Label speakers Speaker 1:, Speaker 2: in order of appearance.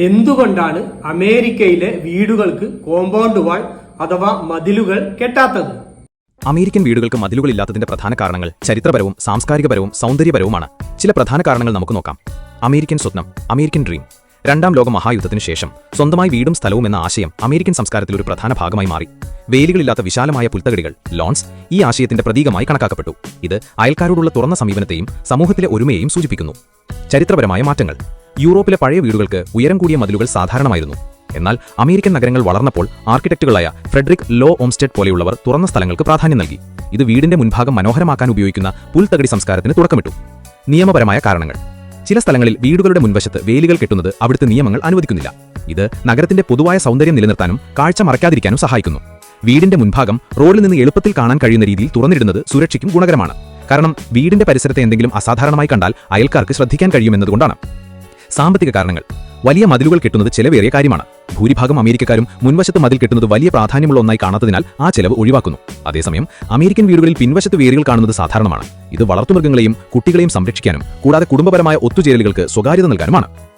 Speaker 1: എന്തുകൊണ്ടാണ് അമേരിക്കയിലെ വീടുകൾക്ക് കോമ്പൗണ്ട് വാൾ അഥവാ മതിലുകൾ കെട്ടാത്തത്?
Speaker 2: അമേരിക്കൻ വീടുകൾക്ക് മതിലുകളില്ലാത്തതിന്റെ പ്രധാന കാരണങ്ങൾ ചരിത്രപരവും സാംസ്കാരികപരവും സൗന്ദര്യപരവുമാണ്. ചില പ്രധാന കാരണങ്ങൾ നമുക്ക് നോക്കാം. അമേരിക്കൻ സ്വപ്നം അമേരിക്കൻ ഡ്രീം രണ്ടാം ലോക മഹായുദ്ധത്തിനു ശേഷം സ്വന്തമായി വീടും സ്ഥലവും എന്ന ആശയം അമേരിക്കൻ സംസ്കാരത്തിൽ ഒരു പ്രധാന ഭാഗമായി മാറി. വേലികളില്ലാത്ത വിശാലമായ പുൽത്തകടികൾ ലോൺസ് ഈ ആശയത്തിന്റെ പ്രതീകമായി കണക്കാക്കപ്പെട്ടു. ഇത് അയൽക്കാരോടുള്ള തുറന്ന സമീപനത്തെയും സമൂഹത്തിലെ ഒരുമയെയും സൂചിപ്പിക്കുന്നു. ചരിത്രപരമായ മാറ്റങ്ങൾ. യൂറോപ്പിലെ പഴയ വീടുകൾക്ക് ഉയരം കൂടിയ മതിലുകൾ സാധാരണമായിരുന്നു. എന്നാൽ അമേരിക്കൻ നഗരങ്ങൾ വളർന്നപ്പോൾ ആർക്കിടെക്റ്റുകളായ ഫ്രെഡറിക് ലോ ഓംസ്റ്റെഡ് പോലെയുള്ളവർ തുറന്ന സ്ഥലങ്ങൾക്ക് പ്രാധാന്യം നൽകി. ഇത് വീടിന്റെ മുൻഭാഗം മനോഹരമാക്കാൻ ഉപയോഗിക്കുന്ന പുൽത്തകടി സംസ്കാരത്തിന് തുടക്കമിട്ടു. നിയമപരമായ കാരണങ്ങൾ. ചില സ്ഥലങ്ങളിൽ വീടുകളുടെ മുൻവശത്ത് വേലികൾ കെട്ടുന്നത് അവിടുത്തെ നിയമങ്ങൾ അനുവദിക്കുന്നില്ല. ഇത് നഗരത്തിന്റെ പൊതുവായ സൗന്ദര്യം നിലനിർത്താനും കാഴ്ച മറക്കാതിരിക്കാനും സഹായിക്കുന്നു. വീടിന്റെ മുൻഭാഗം റോഡിൽ നിന്ന് എളുപ്പത്തിൽ കാണാൻ കഴിയുന്ന രീതിയിൽ തുറന്നിടുന്നത് സുരക്ഷയ്ക്കും ഗുണകരമാണ്. കാരണം വീടിന്റെ പരിസരത്തെ എന്തെങ്കിലും അസാധാരണമായി കണ്ടാൽ അയൽക്കാർക്ക് ശ്രദ്ധിക്കാൻ കഴിയുമെന്നതുകൊണ്ടാണ്. സാമ്പത്തിക കാരണങ്ങൾ. വലിയ മതിലുകൾ കെട്ടുന്നത് ചെലവേറിയ കാര്യമാണ്. ഭൂരിഭാഗം അമേരിക്കക്കാരും മുൻവശത്ത് മതിൽ കെട്ടുന്നത് വലിയ പ്രാധാന്യമുള്ള ഒന്നായി കാണാത്തതിനാൽ ആ ചെലവ് ഒഴിവാക്കുന്നു. അതേസമയം അമേരിക്കൻ വീടുകളിൽ പിൻവശത്ത് വേരുകൾ കാണുന്നത് സാധാരണമാണ്. ഇത് വളർത്തുമൃഗങ്ങളെയും കുട്ടികളെയും സംരക്ഷിക്കാനും കൂടാതെ കുടുംബപരമായ ഒത്തുചേരലുകൾക്ക് സ്വകാര്യത നൽകാനുമാണ്.